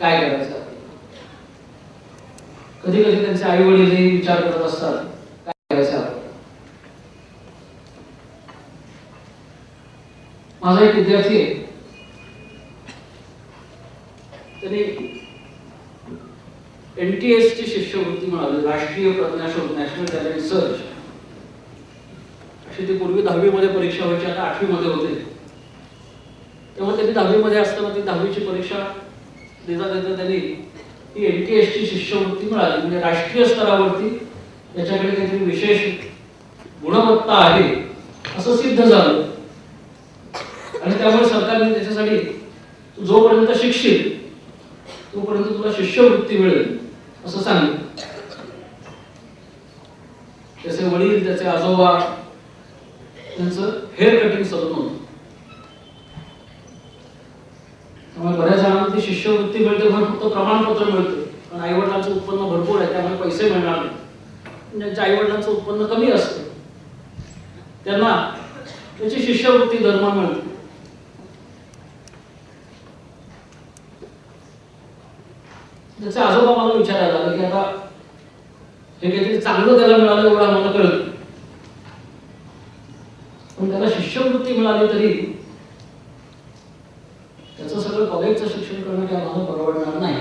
काय करायचं? कधी कधी त्यांचे आई वडीलही विचार करत असतात काय करायचं माझा एक विद्यार्थी आहे. त्यांनी एनटीएस ची शिष्यवृत्ती मिळाली राष्ट्रीय प्रज्ञाशोध नॅशनल टॅलेंट सर्च अशी ती पूर्वी दहावी मध्ये परीक्षा व्हायची आता आठवी मध्ये होते. तेव्हा त्यांनी दहावी मध्ये असताना ती दहावीची परीक्षा देता देता त्यांनी ही एनटीएस एसची शिष्यवृत्ती मिळाली. म्हणजे राष्ट्रीय स्तरावरती त्याच्याकडे काहीतरी विशेष गुणवत्ता आहे असं सिद्ध झालं. आणि त्यामुळे सरकारने त्याच्यासाठी जोपर्यंत शिक्षित तोपर्यंत तुला शिष्यवृत्ती मिळेल असं सांगितलं. त्याचे वडील त्याचे आजोबा त्यांचं हेअर कटिंग सलून होतं त्यामुळे बऱ्याच जणांना ती शिष्यवृत्ती मिळते म्हणून फक्त प्रमाणपत्र मिळतं. पण आई वडिलांचं उत्पन्न भरपूर आहे त्यामुळे पैसे मिळणार नाही. म्हणजे ज्यांच्या आई वडिलांचं उत्पन्न कमी असतं त्यांना त्याची शिष्यवृत्ती धर्म मिळते. त्याचे आजोबा मला विचारायला लागले की आता हे काहीतरी चांगलं त्याला मिळालं एवढं आम्हाला कळत पण त्याला शिष्यवृत्ती मिळाली तरी त्याचं सगळं कॉलेजचं शिक्षण करणं काय आम्हाला परवडणार नाही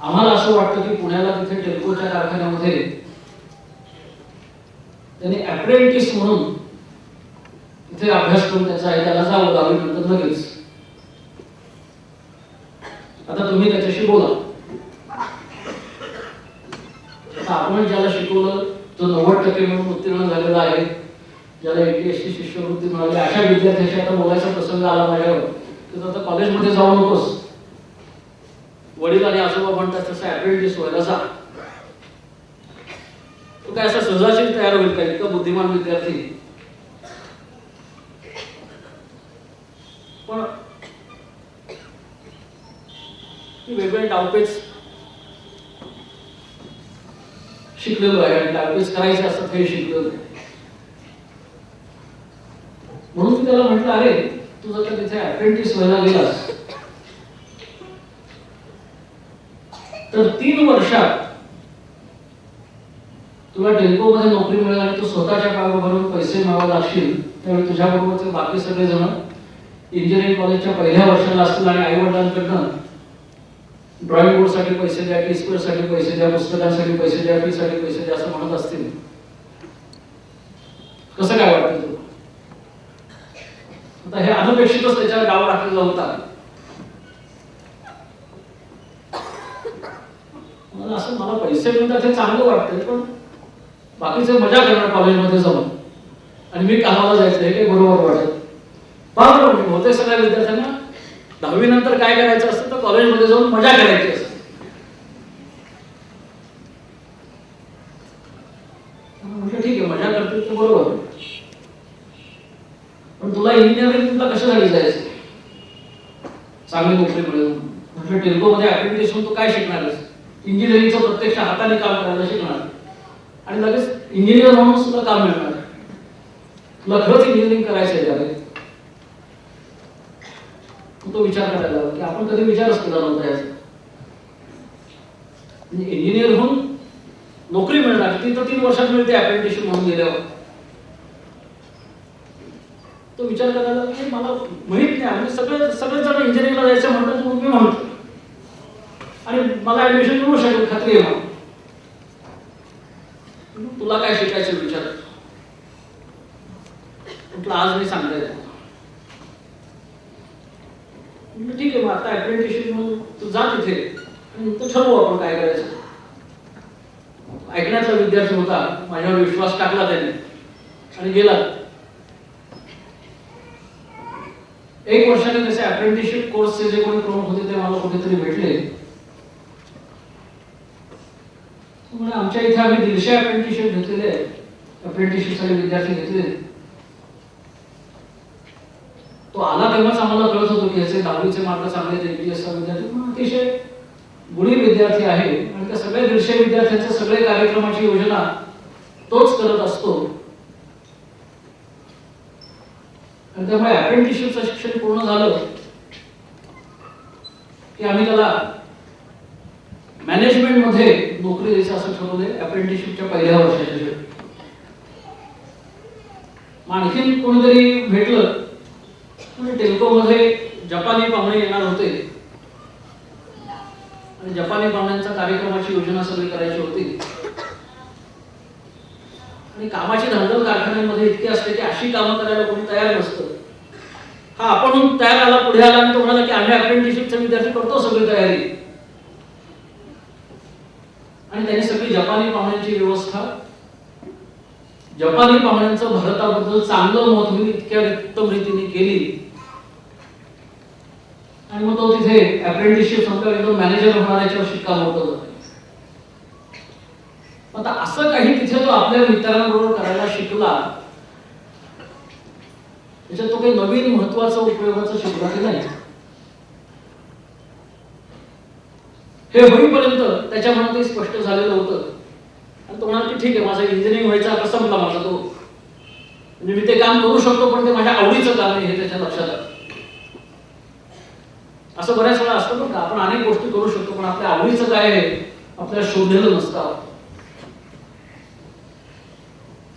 आम्हाला असं वाटतं की पुण्याला तिथे टेल्कोच्या कारखान्यामध्ये. त्यांनी अप्रेंटिस म्हणून तिथे करून त्याचा आहे त्याला जावं दहावी नंतर लगेच. आता तुम्ही त्याच्याशी बोला. आपण ज्याला शिकवलं जो नव्वद टक्के मिळून उत्तीर्ण झालेला आहे ज्याला एटीएसची शिष्यवृत्ती मिळाली अशा विद्यार्थ्याशी आता बोलायचा प्रसंग आला माझ्यावर तर आता कॉलेजमध्ये जाऊ नकोस. वडील आणि आजोबा म्हणतात तसं अप्रेंटिस व्हायला जा. काय असा सहजाशीच तयार होईल का? इतका बुद्धिमान विद्यार्थी. पण वेगवेगळे डावपेच शिकलेलो आहे आणि डावपेच करायचे असतात हे शिकलेलो आहे. म्हणून मी त्याला म्हटलं अरे तू जर का तिथे अप्रेंटिस व्हायला गेलास तर तीन वर्षात तुला टेल्को मध्ये नोकरी मिळेल आणि तू स्वतःच्या कामावरून पैसे मिळवत लागशील त्यावेळी तुझ्या बरोबरचे बाकी सगळे जण इंजिनिअरिंग कॉलेजच्या पहिल्या वर्षाला असतील आणि आई वडिलांकडनं ड्रॉइंग बोर्डसाठी पैसे द्या टी स्क्वेअरसाठी पैसे द्या पुस्तकांसाठी पैसे द्या फी साठी पैसे द्या असं म्हणत असतील. कसं काय वाटतं तुला? आता हे अनपेक्षितच त्याच्यावर गावात टाकलेला होता मला असं मला पैसे मिळतात हे चांगलं वाटतंय पण बाकीचे मजा करणार कॉलेजमध्ये जाऊन. आणि मी कामाला जायचं हे काही बरोबर वाटत बरोबर म्हणजे होते सगळ्या विद्यार्थ्यांना. दहावी नंतर काय करायचं असतं तर कॉलेजमध्ये जाऊन मजा करायची असते. म्हटलं ठीक आहे मजा करते ते बरोबर. पण तुला इंजिनिअरिंगला कशासाठी जायचं चांगली नोकरी मिळेल म्हटलं टेल्को मध्ये ऍप्लिकेशन तू काय शिकणार इंजिनिअरिंगचं प्रत्यक्ष हाताने काम करायला शिकणार. आणि लगेच इंजिनियर म्हणून सुद्धा काम मिळणार. तुला खरंच इंजिनिअरिंग करायचं आहे तो विचार करायला लागला. की आपण कधी विचारच केला नव्हता याचा. म्हणजे इंजिनियर होऊन नोकरी मिळणार. ती तर तीन वर्षात मिळते अप्रेंटिसशिप म्हणून गेल्यावर. तो विचार करायला की मला माहीत नाही. आम्ही सगळे सगळे जण इंजिनिअरिंगला जायचं म्हणतात मी म्हणतो. आणि मला ऍडमिशन मिळू शकेल खात्री आहे तुला काय शिकायचं विचार? म्हटलं आज मी सांगता ठीक आहे मग आता अप्रेंटिसशिप म्हणून तू जा तिथे. आणि ठरवू आपण काय करायचं. ऐकण्याचा विद्यार्थी होता. माझ्यावर विश्वास टाकला त्याने. आणि गेला. एक वर्षाने कसे अप्रेंटिसशिप कोर्सचे जे कोणी प्रमुख होते ते मला कुठेतरी भेटले म्हणजे आमच्या इथे आम्ही दीडशे अप्रेंटिसशिप घेतलेले अप्रेंटिसशिपसाठी विद्यार्थी घेतले तो आला तेव्हाच आम्हाला कळत होतो की याचे दहावीचे मार्क चांगले विद्यार्थी. पण अतिशय गुणी विद्यार्थी आहे. आणि त्या सगळ्या दीडशे विद्यार्थ्यांच्या सगळे कार्यक्रमाची योजना तोच करत असतो. आणि त्यामुळे अप्रेंटिसशिपचं शिक्षण पूर्ण झालं की आम्ही त्याला मॅनेजमेंटमध्ये नोकरी द्यायचं असं ठरवलंय अप्रेंटिसशिपच्या पहिल्या वर्षाच्या आणखीन कोणीतरी भेटलं म्हणजे टेल्को मध्ये जपानी पाहुणे येणार होते. आणि जपानी पाहुण्यांच्या कार्यक्रमाची योजना सगळी करायची होती. आणि कामाची धांदल कारखान्यामध्ये इतकी असते की अशी कामं करायला कोणी तयार नसतं. हा आपण तयार आला पुढे आला आणि तो म्हणाला की आम्ही अप्रेंटिसशिपचा विद्यार्थी करतो सगळी तयारी. आणि त्यांनी सगळी जपानी पाहुण्यांची व्यवस्था जपानी पाहुण्यांचं भारताबद्दल चांगलं मत होईल इतक्या उत्तम रीतीने केली आणि मग तो तिथे अप्रेंटिसशिप संपल्यावर एकदम मॅनेजर होणार याच्यावर शिक्कामोर्तब झाला. आता असं काही तिथे तो आपल्या मित्रांबरोबर करायला शिकला त्याच्यात तो काही नवीन महत्त्वाचा उपयोगाचा शिकला की नाही हे होईपर्यंत त्याच्या मनात हे स्पष्ट झालेलं होतं. आणि तो म्हणाला की ठीक आहे माझा इंजिनिअरिंग व्हायचा आता संपला माझा तो. म्हणजे मी ते काम करू शकतो पण ते माझ्या आवडीचं काम आहे हे त्याच्या लक्षात आलं. असं बऱ्याच वेळा असतं बरं का आपण अनेक गोष्टी करू शकतो पण आपल्या आवडीचं काय आहे? आपल्याला शोधलेलं नसतं.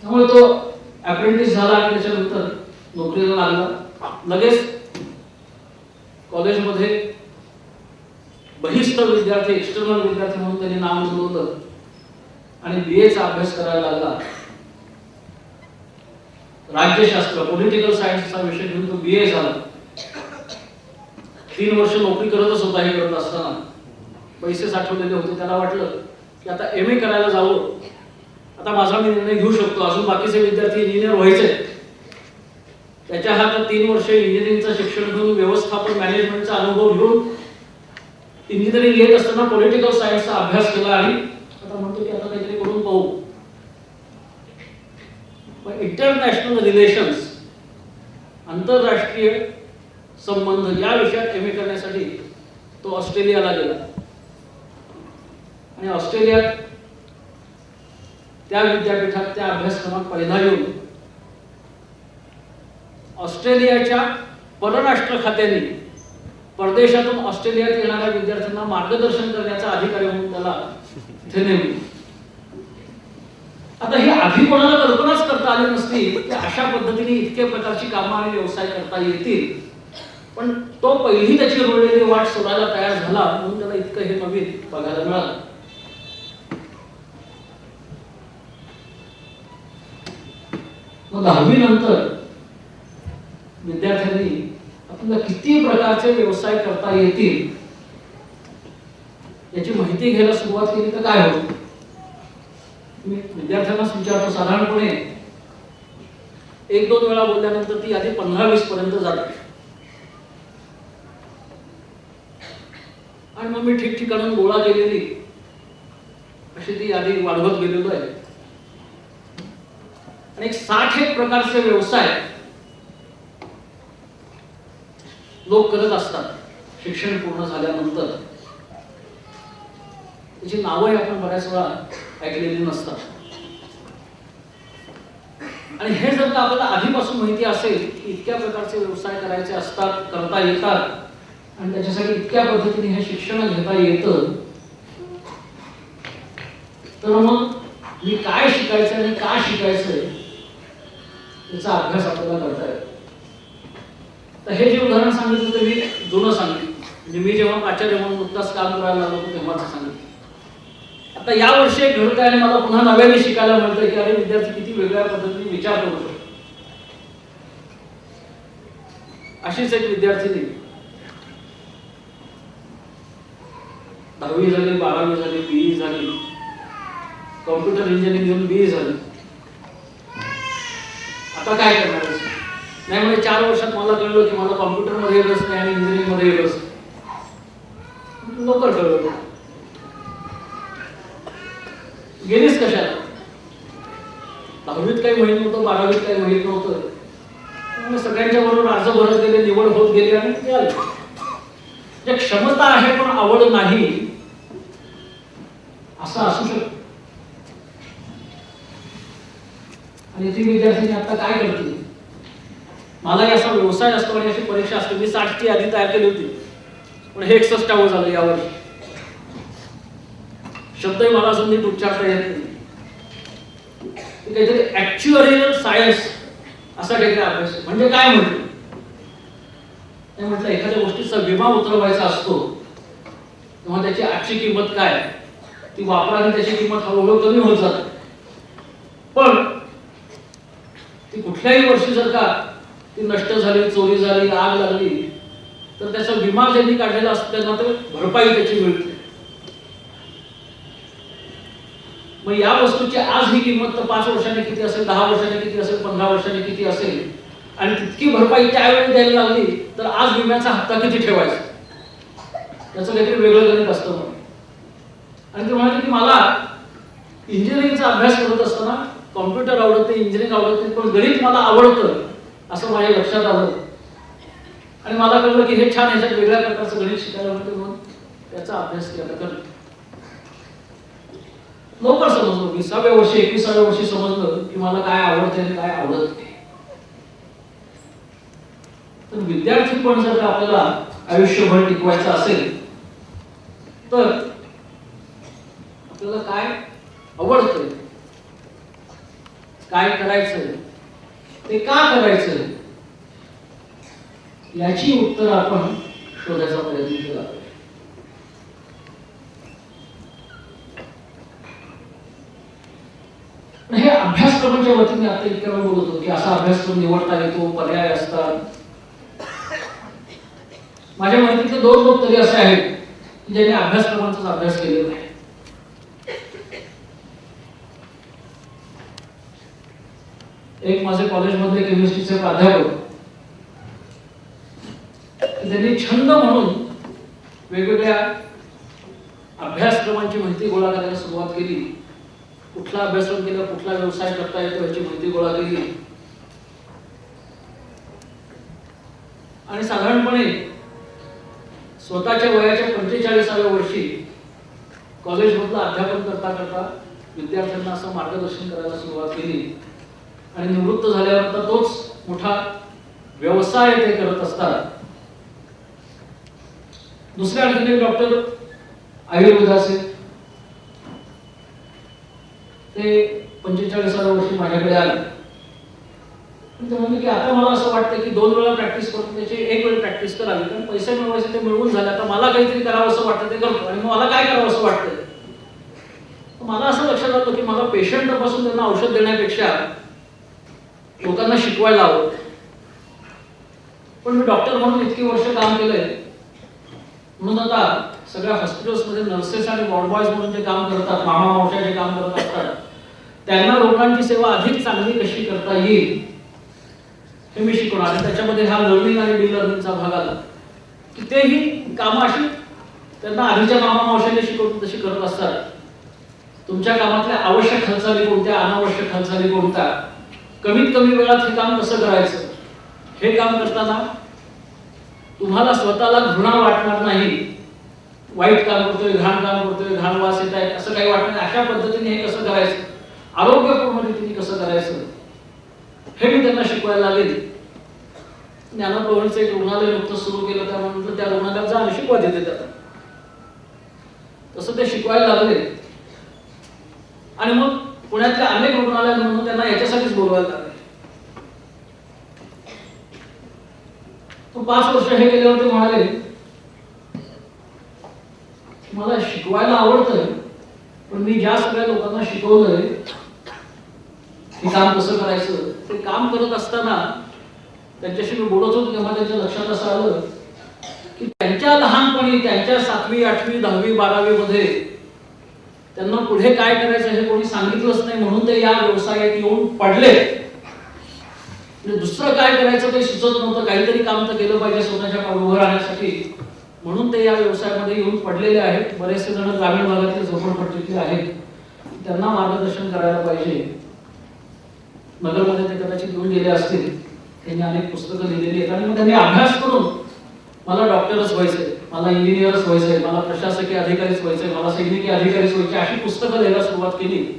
त्यामुळे तो अप्रेंटिस झाला आणि त्याच्यानंतर नोकरीला लागला. लगेच कॉलेजमध्ये बहिष्ठ विद्यार्थी एक्स्टर्नल विद्यार्थी म्हणून त्यांनी नाव नोंदवलं आणि बी एचा अभ्यास करायला लागला. राज्यशास्त्र पॉलिटिकल सायन्सचा विषय घेऊन तो बी ए झाला. तीन वर्ष नोकरी करतच होता हे करत असताना. पैसे साठवलेले होते. त्याला वाटलं की आता एम ए करायला जावं. आता माझा मी निर्णय घेऊ शकतो. अजून बाकीचे विद्यार्थी इंजिनियर व्हायचे त्याच्या हातात तीन वर्ष इंजिनिअरिंगचं शिक्षण घेऊन व्यवस्थापन मॅनेजमेंटचा अनुभव घेऊन इंजिनिअरिंग येत असताना पॉलिटिकल सायन्सचा अभ्यास केला आणि आता म्हणतो की आता काहीतरी करून पाहू. इंटरनॅशनल रिलेशन्स आंतरराष्ट्रीय संबंध या विषयात एम ए करण्यासाठी तो ऑस्ट्रेलियाला गेला. आणि ऑस्ट्रेलियात त्या विद्यापीठात त्या अभ्यासक्रमात पहिला येऊन ऑस्ट्रेलियाच्या परराष्ट्र खात्याने परदेशातून ऑस्ट्रेलियात येणाऱ्या विद्यार्थ्यांना मार्गदर्शन करण्याचा अधिकारी म्हणून त्याला तिथे नेमले आता हे आधी कोणाला कल्पनाच करता आली नसती की अशा पद्धतीने इतके प्रकारची कामं आणि व्यवसाय करता येतील. पण तो पहिली त्याची रोडलेली वाट सोडायला तयार झाला म्हणून त्याला इतकं हे नवीन बघायला मिळालं. मग दहावी नंतर विद्यार्थ्यांनी तुला किती प्रकारचे व्यवसाय करता येतील याची माहिती घ्यायला सुरुवात केली तर काय होत मी विद्यार्थ्यांनाच विचारतो साधारणपणे एक दोन वेळा बोलल्यानंतर ती आधी पंधरा वीस पर्यंत जाते. आणि मग मी ठिकठिकाणून गोळा केलेली अशी ती यादी वाढवत गेलेलो आहे. आणि एक साठ एक प्रकारचे व्यवसाय लोक करत असतात. शिक्षण पूर्ण झाल्यानंतर त्याची नावंही आपण बऱ्याच वेळा ऐकलेली नसतात. आणि हे जर का आपल्याला आधीपासून माहिती असेल की इतक्या प्रकारचे व्यवसाय करायचे असतात करता येतात आणि त्याच्यासाठी इतक्या पद्धतीने हे शिक्षण घेता येतं तर मग मी काय शिकायचं आणि का शिकायचंय याचा अभ्यास आपल्याला करता तर हे जे उदाहरण सांगितलं ते मी जुनं सांगितलं म्हणजे मी जेव्हा प्राचार्य म्हणून नुकताच काम करायला लागलो होतो तेव्हाच सांगितलं. आता या वर्षी एक घडत आहे मला पुन्हा नव्याने शिकायला मिळतं की अरे विद्यार्थी किती वेगळ्या पद्धतीने विचार करू शकतो अशीच एक विद्यार्थिनी दहावी झाली बारावी झाली बीई झाली. कॉम्प्युटर इंजिनिअरिंग घेऊन बीई झाली. आता काय करणार? नाही म्हणजे चार वर्षात मला कळलं की मला कॉम्प्युटरमध्ये रस नाही आणि इंजिनिअरिंगमध्ये रस लवकर कळलं गेलीस कशाला? दहावीत काही माहीत नव्हतं बारावीत काही माहीत नव्हतं. त्यामुळे सगळ्यांच्या बरोबर अर्ज भरत गेले निवड होत गेली आणि ते जे म्हणजे क्षमता आहे पण आवड नाही असं असू शकत. आणि ती विद्यार्थ्यांनी आता काय करतील? मला असा व्यवसाय असतो आणि अशी परीक्षा असते. मी साठची यादी तयार केली होती. पण हे एकसष्टावं झालं यावर. शब्दही मला अजून नीट उच्चारता येत नाही. काहीतरी ऍक्च्युअरियल सायन्स असा काहीतरी अभ्यास म्हणजे काय म्हणते? ते म्हटलं एखाद्या गोष्टीचा विमा उतरवायचा असतो तेव्हा त्याची आजची किंमत काय? ती वापराने त्याची किंमत हळूहळू कमी होत जाते. पण ती कुठल्याही वर्षी जर का ती नष्ट झाली चोरी झाली आग लागली तर त्याचा विमा ज्यांनी काढलेला असतो त्यांना ते भरपाई त्याची मिळते. मग या वस्तूची आज ही किंमत तर पाच वर्षांनी किती असेल दहा वर्षांनी किती असेल पंधरा वर्षांनी किती असेल आणि तितकी भरपाई त्यावेळी द्यायला लागली तर आज विम्याचा हप्ता किती ठेवायचा? त्याचं काहीतरी वेगळं गणित असतं मग आणि ते म्हणाले की मला इंजिनिअरिंगचा अभ्यास करत असताना कॉम्प्युटर आवडत नाही इंजिनिअरिंग आवडत नाही पण गणित मला आवडतं. असं माझ्या लक्षात आलं. आणि मला कळलं की हे छान ह्याच्यात वेगळ्या प्रकारचं गणित शिकायला मिळतं म्हणून त्याचा अभ्यास केला करतो लवकर समजलो विसाव्या वर्षी एकविसाव्या वर्षी समजलं की मला काय आवडतं आणि काय आवडत नाही. तर विद्यार्थी पण जर आपल्याला आयुष्यभर टिकवायचं असेल तर आपल्याला काय आवडतं काय करायचं ते का करायचं? याची उत्तर आपण शोधायचा प्रयत्न केला. हे अभ्यासक्रमाच्या वतीने आता इतक्या वेळ बोलत होतो की असा अभ्यासक्रम निवडता येतो पर्याय असतात. माझ्या माहितीतले दोन लोक तरी असे आहेत की ज्यांनी अभ्यासक्रमांचाच अभ्यास केलेला नाही. एक माझे कॉलेजमधले केमिस्ट्रीचे प्राध्यापक. त्यांनी छंद म्हणून वेगवेगळ्या अभ्यासक्रमांची माहिती गोळा करायला सुरुवात केली. कुठला अभ्यासक्रम केला कुठला व्यवसाय करता येतो याची माहिती गोळा केली. आणि साधारणपणे स्वतःच्या वयाच्या पंचेचाळीसाव्या वर्षी कॉलेजमधलं अध्यापन करता करता विद्यार्थ्यांना असं मार्गदर्शन करायला सुरुवात केली. आणि निवृत्त झाल्यावर तर तोच मोठा व्यवसाय ते करत असतात. दुसऱ्या आणखीन एक डॉक्टर आयुर्वेदाचे. ते पंचेचाळीसाव्या वर्षी माझ्याकडे आले. पण ते म्हणले की आता मला असं वाटतं की दोन वेळा प्रॅक्टिस करून त्याची एक वेळ प्रॅक्टिस करावी कारण पैसे मिळवायचे ते मिळवून झाले. आता मला काहीतरी करावं असं वाटतं ते करतो. आणि मला काय करावं असं वाटतं मला असं लक्षात आलं की मला पेशंटपासून त्यांना औषध देण्यापेक्षा लोकांना शिकवायला हवं. पण मी डॉक्टर म्हणून इतकी वर्ष काम केलंय. म्हणून आता सगळ्या हॉस्पिटल्समध्ये नर्सेस आणि वॉर्ड बॉयज म्हणून जे काम करतात मामा मावशा जे काम करत असतात त्यांना लोकांची सेवा अधिक चांगली कशी करता येईल हे मी शिकवणार. आणि त्याच्यामध्ये हा लर्निंग आणि डिलर्निंगचा भाग आला. की तेही कामं अशी त्यांना आधीच्या मामा मावशाने शिकवतो तशी करत असतात. तुमच्या कामातल्या आवश्यक हालचाली कोणत्या अनावश्यक हालचाली कोणत्या? कमीत कमी वेळात हे काम कसं करायचं? हे काम करताना तुम्हाला स्वतःला घृणा वाटणार नाही. वाईट काम करतोय घाण काम करतोय घाण वास येत आहे असं काही वाटत नाही. अशा पद्धतीने हे कसं करायचं? आरोग्यपूर्ण रीतीने कसं करायचं? हे मी त्यांना शिकवायला लागेल. ज्ञानप्रवणचं एक रुग्णालय नुकतंच सुरू केलं त्यानंतर त्या रुग्णालयात जा शिकवा देते त्याला तसं ते शिकवायला लागले. आणि मग पुण्यातल्या अनेक रुग्णालयांमधून त्यांना याच्यासाठीच बोलवायला लागले. तो पाच वर्ष हे गेल्यावर ते म्हणाले मला शिकवायला आवडतंय पण मी ज्या सगळ्या लोकांना शिकवलंय हे काम कसं करायचं? ते काम करत असताना त्यांच्याशी मी बोलत होतो तेव्हा त्यांच्या लक्षात असं आलं की त्यांच्या लहानपणी त्यांच्या सातवी आठवी दहावी बारावी मध्ये त्यांना पुढे काय करायचं हे कोणी सांगितलंच नाही म्हणून ते या व्यवसायात येऊन पडले. म्हणजे दुसरं काय करायचं ते सुचत नव्हतं. काहीतरी काम तर केलं पाहिजे स्वतःच्या पाऊल उभं राहण्यासाठी. म्हणून ते या व्यवसायामध्ये येऊन पडलेले आहेत. बरेचसे जण ग्रामीण भागातील झोपडपट्टीतले आहेत. त्यांना मार्गदर्शन करायला पाहिजे. नगरमध्ये ते कदाचित येऊन गेले असतील. त्यांनी अनेक पुस्तकं लिहिलेली आहेत. आणि मग त्यांनी अभ्यास करून मला डॉक्टरच व्हायचंय मला इंजिनियर्स व्हायचंय मला प्रशासकीय अधिकारीच व्हायचंय मला सैनिकी अधिकारीच व्हायचे अशी पुस्तकं लिहायला सुरुवात केली.